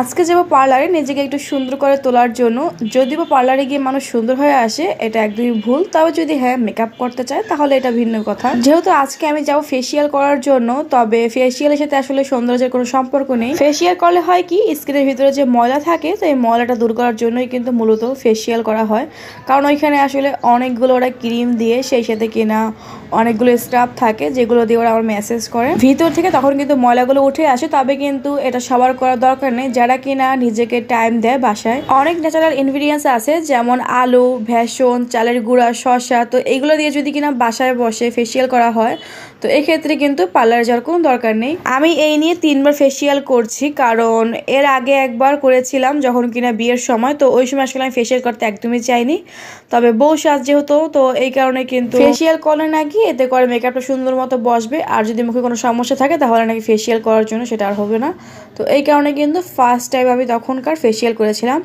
আজকে যাব পার্লারে নিজেকে একটু সুন্দর করে তোলার জন্য, যদি বা পার্লারে গিয়ে মানুষ সুন্দর হয়ে আসে, এটা একদমই ভুল। তবে যদি হ্যাঁ মেকআপ করতে চায়, তাহলে এটা ভিন্ন কথা। যেহেতু আজকে আমি যাব ফেসিয়াল করার জন্য, তবে ফেসিয়ালের সাথে আসলে সৌন্দর্যের কোনো সম্পর্ক নেই। ফেসিয়াল করলে হয় কি স্কিনের ভিতরে যে ময়লা থাকে, তো এই ময়লাটা দূর করার জন্যই কিন্তু মূলত ফেসিয়াল করা হয়। কারণ ওইখানে আসলে অনেকগুলো ওরা ক্রিম দিয়ে সেই সাথে কিনা অনেকগুলো স্টাফ থাকে, যেগুলো দিয়ে ওরা আবার মেসেজ করে। ভিতর থেকে তখন কিন্তু ময়লাগুলো উঠে আসে, তবে কিন্তু এটা সবার করার দরকার নেই। যারা কিনা নিজেকে টাইম দেয় বাসায়। অনেক ন্যাচারাল ইনগ্রিডিয়েন্টস আছে, যেমন আলু, ভেষণ, চালের গুঁড়া, শসা। তো এইগুলো দিয়ে যদি কিনা বাসায় বসে ফেসিয়াল করা হয়, তো এক্ষেত্রে কিন্তু পার্লারে যাওয়ার কোনো দরকার নেই। আমি এই নিয়ে তিনবার ফেসিয়াল করছি, কারণ এর আগে একবার করেছিলাম যখন কিনা বিয়ের সময়, তো ওই সময় আসলে আমি ফেসিয়াল করতে একদমই চাইনি। তবে বউ সাজ যেহেতু, তো এই কারণে কিন্তু ফেসিয়াল করলে নাকি এতে করে মেকআপটা সুন্দর মতো বসবে। আর যদি মুখে কোনো সমস্যা থাকে, তাহলে নাকি ফেসিয়াল করার জন্য সেটা আর হবে না। তো এই কারণে কিন্তু ফার্স্ট টাইম আমি তখনকার ফেসিয়াল করেছিলাম।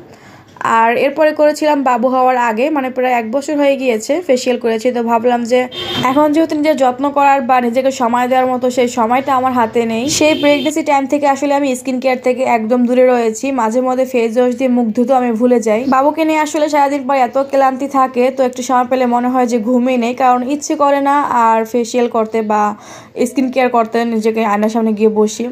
আর এরপরে করেছিলাম বাবু হওয়ার আগে মানে প্রায় এক বছর হয়ে গিয়েছে ফেসিয়াল করেছি। তো ভাবলাম যে এখন যেহেতু নিজের যত্ন করার বা নিজেকে সময় দেওয়ার মতো সেই সময়টা আমার হাতে নেই, সেই প্রেগনেন্সি টাইম থেকে আসলে আমি স্কিন কেয়ার থেকে একদম দূরে রয়েছি। মাঝে মধ্যে ফেস ওয়াশ দিয়ে মুখ ধুতো আমি ভুলে যাই। বাবুকে নিয়ে আসলে সারাদিন পর এত ক্লান্তি থাকে, তো একটু সময় পেলে মনে হয় যে ঘুমিয়ে নেই, কারণ ইচ্ছে করে না আর ফেসিয়াল করতে বা স্কিন কেয়ার করতে নিজেকে আয়নার সামনে গিয়ে বসি।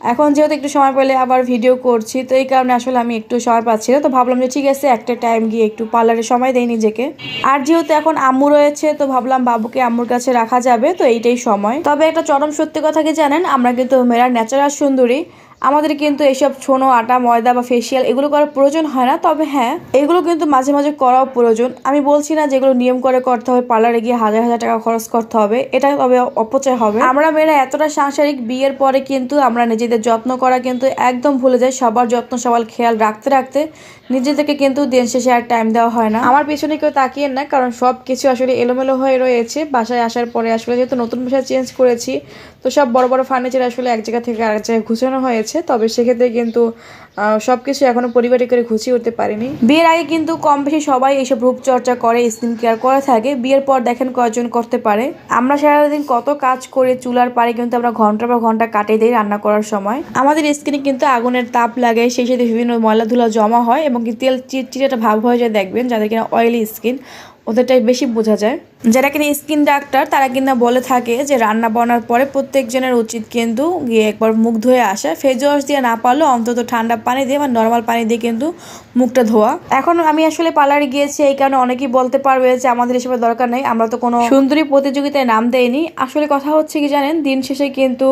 এখন যেহেতু একটু সময় পেলে আবার ভিডিও করছি, তো এই কারণে আসলে আমি একটু সময় পাচ্ছি না। তো ভাবলাম যে ঠিক আছে, একটা টাইম গিয়ে একটু পার্লারে সময় দেয় নিজেকে। আর যেহেতু এখন আম্মু রয়েছে, তো ভাবলাম বাবুকে আম্মুর কাছে রাখা যাবে, তো এইটাই সময়। তবে একটা চরম সত্যি কথা কি জানেন? আমরা কিন্তু মেয়েরা ন্যাচারাল সুন্দরী। আমাদের কিন্তু এইসব ছোনো, আটা, ময়দা বা ফেসিয়াল এগুলো করার প্রয়োজন হয় না। তবে হ্যাঁ এগুলো কিন্তু মাঝে মাঝে করাও প্রয়োজন। আমি বলছি না যেগুলো নিয়ম করে করতে হবে, পার্লারে গিয়ে হাজার হাজার টাকা খরচ করতে হবে, এটা তবে অপচয় হবে। আমরা মেয়েরা এতটা সাংসারিক, বিয়ের পরে কিন্তু আমরা নিজেদের যত্ন করা কিন্তু একদম ভুলে যাই। সবার যত্ন, সবার খেয়াল রাখতে রাখতে নিজেদেরকে কিন্তু দিন শেষে আর টাইম দেওয়া হয় না। আমার পেছনে কেউ তাকিয়ে না, কারণ সব কিছু আসলে এলোমেলো হয়ে রয়েছে। বাসায় আসার পরে আসলে যেহেতু নতুন বাসায় চেঞ্জ করেছি তো সব বড় বড় ফার্নিচার আসলে এক জায়গা থেকে আরেক জায়গায় ঘুষানো হয়েছে। তবে সেক্ষেত্রে কিন্তু সব কিছু এখনও পরিবারে করে ঘুষিয়ে উঠতে পারিনি। বিয়ের আগে কিন্তু কম বেশি সবাই এইসব রূপচর্চা করে স্কিন কেয়ার করে থাকে। বিয়ের পর দেখেন কয়জন করতে পারে। আমরা সারাদিন কত কাজ করে চুলার পারে কিন্তু আমরা ঘণ্টা পর ঘণ্টা কাটিয়ে দিই রান্না করার সময়। আমাদের স্কিনে কিন্তু আগুনের তাপ লাগে, সেই সাথে বিভিন্ন ময়লা ধুলা জমা হয় এবং তেল চিটচিটে একটা ভাব হয়ে যায়, দেখবেন যাদের কিনা অয়েলি স্কিন ওদেরটাই বেশি বোঝা যায়। যারা কিনা স্কিন ডাক্তার তারা কিনা বলে থাকে যে রান্না বান্নার পরে প্রত্যেকজনের উচিত কিন্তু গিয়ে একবার মুখ ধুয়ে আসা ফেজ ওয়াশ দিয়ে না পারলেও অন্তত ঠান্ডা পানি দিয়ে বা নর্মাল পানি দিয়ে কিন্তু মুখটা ধোয়া। এখন আমি আসলে পার্লারে গিয়েছি, এই কারণে অনেকেই বলতে পারবে যে আমাদের এসবের দরকার নেই, আমরা তো কোনো সুন্দরী প্রতিযোগিতায় নাম দেয়নি আসলে কথা হচ্ছে কি জানেন, দিন শেষে কিন্তু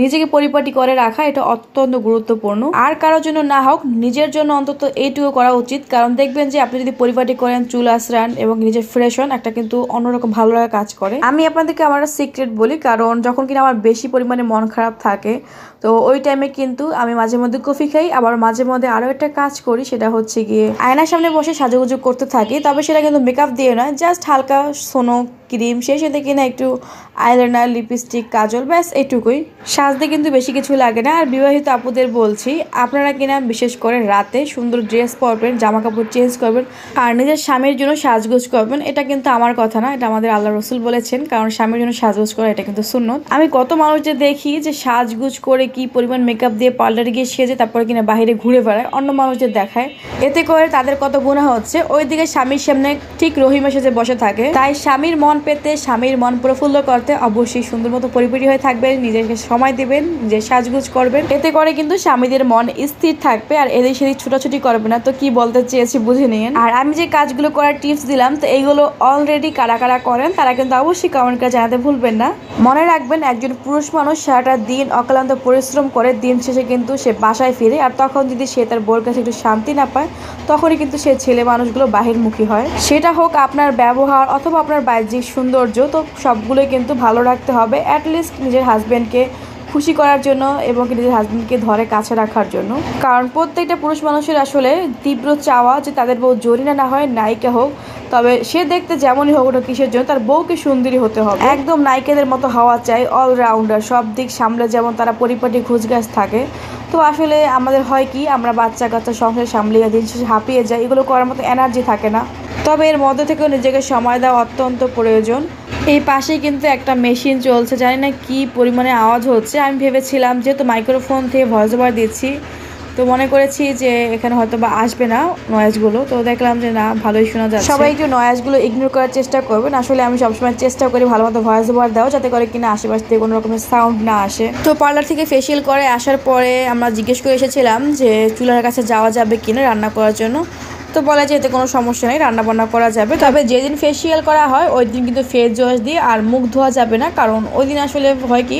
নিজেকে পরিপাটি করে রাখা, এটা অত্যন্ত গুরুত্বপূর্ণ। আর কারোর জন্য না হোক, নিজের জন্য অন্তত এইটুকু করা উচিত। কারণ দেখবেন যে আপনি যদি পরিপাটি করেন, চুল আশ্রান এবং নিজের ফ্রেশ একটা কিন্তু অন্যরকম ভালো লাগা কাজ করে। আমি আপনাদেরকে আমার সিক্রেট বলি, কারণ যখন কিনা আমার বেশি পরিমাণে মন খারাপ থাকে তো ওই টাইমে কিন্তু আমি মাঝে মধ্যে কফি খাই, আবার মাঝে মধ্যে আরও একটা কাজ করি, সেটা হচ্ছে গিয়ে আয়নার সামনে বসে সাজুগুজু করতে থাকি, তবে সেটা কিন্তু মেকআপ দিয়ে নয় জাস্ট হালকা সোনো ক্রিম সেই সাথে কিনা একটু আইলাইনার লিপস্টিক কাজল, ব্যাস এটুকুই। সাজতে কিন্তু বেশি কিছু লাগে না, আর বিবাহিত আপুদের বলছি, আপনারা কিনা বিশেষ করে রাতে সুন্দর ড্রেস পরবেন জামা কাপড় চেঞ্জ করবেন, আর নিজের স্বামীর জন্য সাজগোজ করবেন, এটা কিন্তু আমার কথা না, এটা আমাদের আল্লাহ রসুল বলেছেন, কারণ স্বামীর জন্য সাজগোজ করা এটা কিন্তু সুন্নত। আমি কত মানুষ যে দেখি যে সাজগুজ করে কি পরিমাণ মেকআপ দিয়ে পার্লারে গিয়ে সেজে তারপরে কিনা বাইরে ঘুরে বেড়ায়, অন্য মানুষদের দেখায়। এতে করে তাদের কত গুণা হচ্ছে। ওইদিকে স্বামীর সামনে ঠিক রহিমা সেজে বসে থাকে। তাই স্বামীর মন পেতে স্বামীর মন প্রফুল্ল করতে অবশ্যই সুন্দর মতো পরিপরি হয়ে থাকবেন, নিজেকে সময় দেবেন নিজের সাজগুজ করবেন। এতে করে কিন্তু স্বামীদের মন স্থির থাকবে আর এদিক সেদিক ছোটাছুটি করবে না। তো কি বলতে চেয়েছি বুঝে নিন। আর আমি যে কাজগুলো করার টিপস দিলাম, তো এইগুলো অলরেডি কারা কারা করেন, তারা কিন্তু অবশ্যই কমেন্ট করে জানাতে ভুলবেন না। মনে রাখবেন, একজন পুরুষ মানুষ সারাটা দিন অক্লান্ত পরিশ্রম করে দিন শেষে কিন্তু সে বাসায় ফিরে, আর তখন যদি সে তার বোর কাছে একটু শান্তি না পায়, তখনই কিন্তু সে ছেলে মানুষগুলো বাহিরমুখী হয়। সেটা হোক আপনার ব্যবহার অথবা আপনার বাহ্যিক সৌন্দর্য, তো সবগুলোই কিন্তু ভালো রাখতে হবে অ্যাটলিস্ট নিজের হাজব্যান্ডকে খুশি করার জন্য এবং নিজের হাজব্যান্ডকে ধরে কাছে রাখার জন্য। কারণ প্রত্যেকটা পুরুষ মানুষের আসলে তীব্র চাওয়া যে তাদের বউ জরিনা না হয়, নায়িকা হোক, তবে সে দেখতে যেমনই হোক ওটা কিসের জন্য, তার বউকে সুন্দরী হতে হবে। একদম নায়িকাদের মতো হওয়া চাই অলরাউন্ডার সব দিক সামলে যেমন তারা পরিপাটি ঘুষগাছ থাকে। তো আসলে আমাদের হয় কি, আমরা বাচ্চা কাচ্চা সংসার সামলিয়ে দিন শেষে হাঁপিয়ে যাই, এগুলো করার মতো এনার্জি থাকে না। তবে এর মধ্যে থেকেও নিজেকে সময় দেওয়া অত্যন্ত প্রয়োজন। এই পাশেই কিন্তু একটা মেশিন চলছে জানি না কি পরিমাণে আওয়াজ হচ্ছে। আমি ভেবেছিলাম যেহেতু মাইক্রোফোন থেকে ভয়েস ওভার দিচ্ছি তো মনে করেছি যে এখানে হয়তো বা আসবে না নয়েজগুলো তো দেখলাম যে না ভালোই শোনা যাচ্ছে। সবাই একটু নয়েজগুলো ইগনোর করার চেষ্টা করবেন। আসলে আমি সবসময় চেষ্টা করি ভালো মতো ভয়েস ওভার দেওয়া যাতে করে কিনা আশেপাশ থেকে কোনো রকমের সাউন্ড না আসে। তো পার্লার থেকে ফেসিয়াল করে আসার পরে আমরা জিজ্ঞেস করে এসেছিলাম যে চুলার কাছে যাওয়া যাবে কিনা রান্না করার জন্য। তো বলা যায় এতে কোনো সমস্যা নেই, রান্নাবান্না করা যাবে। তবে যেদিন ফেসিয়াল করা হয়, ওই দিন কিন্তু ফেস ওয়াশ দিয়ে আর মুখ ধোয়া যাবে না। কারণ ওই দিন আসলে হয় কি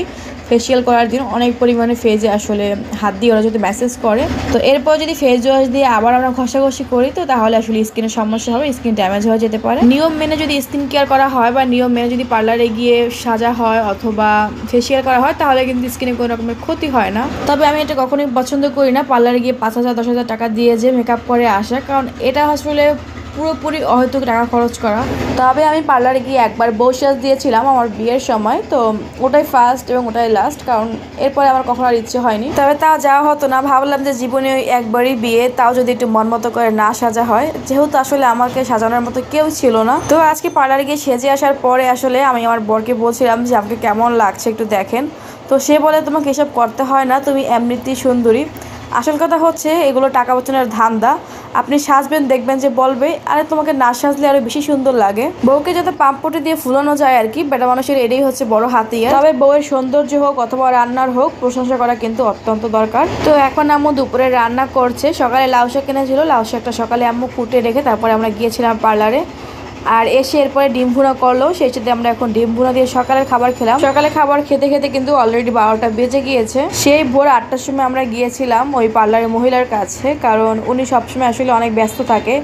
ফেসিয়াল করার দিন অনেক পরিমাণে ফেজে আসলে হাত দিয়ে ওরা যদি মেসেজ করে, তো এরপর যদি ফেস ওয়াশ দিয়ে আবার আমরা ঘষাঘষি করি, তো তাহলে আসলে স্কিনের সমস্যা হবে স্কিন ড্যামেজ হয়ে যেতে পারে। নিয়ম মেনে যদি স্কিন কেয়ার করা হয় বা নিয়ম মেনে যদি পার্লারে গিয়ে সাজা হয় অথবা ফেসিয়াল করা হয়, তাহলে কিন্তু স্কিনে কোনো রকমের ক্ষতি হয় না। তবে আমি এটা কখনোই পছন্দ করি না পার্লারে গিয়ে পাঁচ হাজার, দশ হাজার টাকা দিয়ে যে মেকআপ করে আসা, কারণ এটা আসলে পুরোপুরি অহেতুক টাকা খরচ করা। তবে আমি পার্লারে গিয়ে একবার বৌসাজ দিয়েছিলাম আমার বিয়ের সময়, তো ওটাই ফার্স্ট এবং ওটাই লাস্ট কারণ এরপরে আমার কখনো আর ইচ্ছে হয়নি। তবে তাও যাওয়া হতো না, ভাবলাম যে জীবনে ওই একবারই বিয়ে, তাও যদি একটু মন মতো করে না সাজা হয়, যেহেতু আসলে আমাকে সাজানোর মতো কেউ ছিল না। তো আজকে পার্লারে গিয়ে সেজে আসার পরে আসলে আমি আমার বরকে বলছিলাম যে, আমাকে কেমন লাগছে একটু দেখেন। তো সে বলে, তোমাকে এসব করতে হয় না, তুমি এমনিতেই সুন্দরী। আসল কথা হচ্ছে, এগুলো টাকা পচানোর ধান্দা। আপনি সাজবেন, দেখবেন যে বলবে, আরে তোমাকে না সাজলে আরও বেশি সুন্দর লাগে। বউকে যাতে পাম্পটি দিয়ে ফুলানো যায় আর কি, বেটা মানুষের এটাই হচ্ছে বড় হাতিয়ার। তবে বউয়ের সৌন্দর্য হোক অথবা রান্নার হোক, প্রশংসা করা কিন্তু অত্যন্ত দরকার। তো এখন আম্মু দুপুরে রান্না করছে, সকালে লাউ শাক ছিল লাউ শাকটা সকালে আম্মু ফুটে রেখে তারপরে আমরা গিয়েছিলাম পার্লারে। আর এসে এরপরে ডিম ভুনা করল। সেই সাথে আমরা এখন ডিম ভুনা দিয়ে সকালের খাবার খেলাম। সকালে খাবার খেতে খেতে কিন্তু অলরেডি বারোটা বেজে গিয়েছে। সেই ভোর আটটার সময় আমরা গিয়েছিলাম ওই পার্লারের মহিলার কাছে, কারণ উনি সবসময় আসলে অনেক ব্যস্ত থাকে।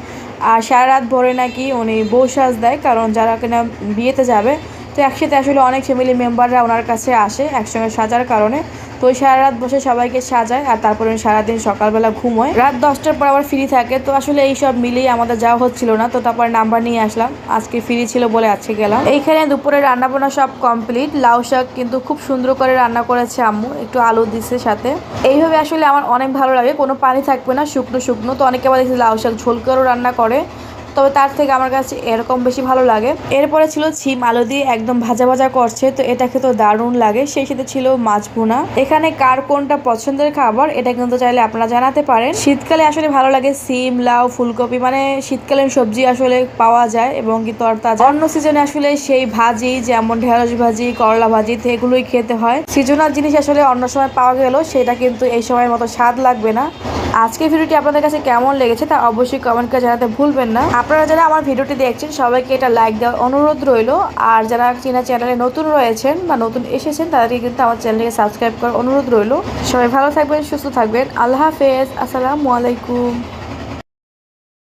আর সারা রাত ভোরে নাকি উনি বউ সাজ দেয়, কারণ যারা কিনা বিয়েতে যাবে, তো একসাথে আসলে অনেক ফ্যামিলি মেম্বাররা ওনার কাছে আসে, একসঙ্গে সাজার কারণে। তো সারা রাত বসে সবাইকে সাজায়, আর তারপরে সারাদিন সকালবেলা ঘুমোয়। রাত দশটার পর আবার ফ্রি থাকে, তো আসলে এই সব মিলিয়ে আমাদের যাওয়া হচ্ছিল না, তো তারপরে নাম্বার নিয়ে আসলাম। আজকে ফ্রি ছিল বলে আজকে গেলাম। এইখানে দুপুরে রান্না বান্না সব কমপ্লিট লাউ শাক কিন্তু খুব সুন্দর করে রান্না করেছে আম্মু, একটু আলু দিছে সাথে। এইভাবে আসলে আমার অনেক ভালো লাগে, কোনো পানি থাকবে না, শুকনো শুকনো, তো অনেকে আবার দেখছি লাউ শাক ঝোল করেও রান্না করে। তবে তার থেকে আমার কাছে এরকম বেশি ভালো লাগে। এরপরে ছিল ছিম আলু দিয়ে একদম ভাজা ভাজা করছে, তো এটা খেতে দারুণ লাগে। সেই সাথে ছিল মাছ ভুনা। এখানে কার কোনটা পছন্দের খাবার, এটা কিন্তু চাইলে আপনারা জানাতে পারেন। শীতকালে আসলে ভালো লাগে সিম, লাউ, ফুলকপি মানে শীতকালীন সবজি আসলে পাওয়া যায় এবং কি তরতাজা। অন্য সিজনে আসলে সেই ভাজি, যেমন ঢেঁড়স ভাজি, করলা ভাজি এগুলোই খেতে হয়। সিজনাল জিনিস আসলে অন্য সময় পাওয়া গেলেও সেটা কিন্তু এই সময়ের মতো স্বাদ লাগবে না। আজকে ভিডিওটি আপনাদের কাছে কেমন লেগেছে তা অবশ্যই কমেন্ট করে জানাতে ভুলবেন না। আপনারা যারা আমার ভিডিওটি দেখছেন, সবাইকে এটা লাইক দেওয়ার অনুরোধ রইল। আর যারা চীনা চ্যানেলে নতুন রয়েছেন বা নতুন এসেছেন, তাদেরকে কিন্তু আমার চ্যানেলকে সাবস্ক্রাইব করার অনুরোধ রইল। সবাই ভালো থাকবেন, সুস্থ থাকবেন। আল্লাহ হাফেজ। আসসালামু আলাইকুম।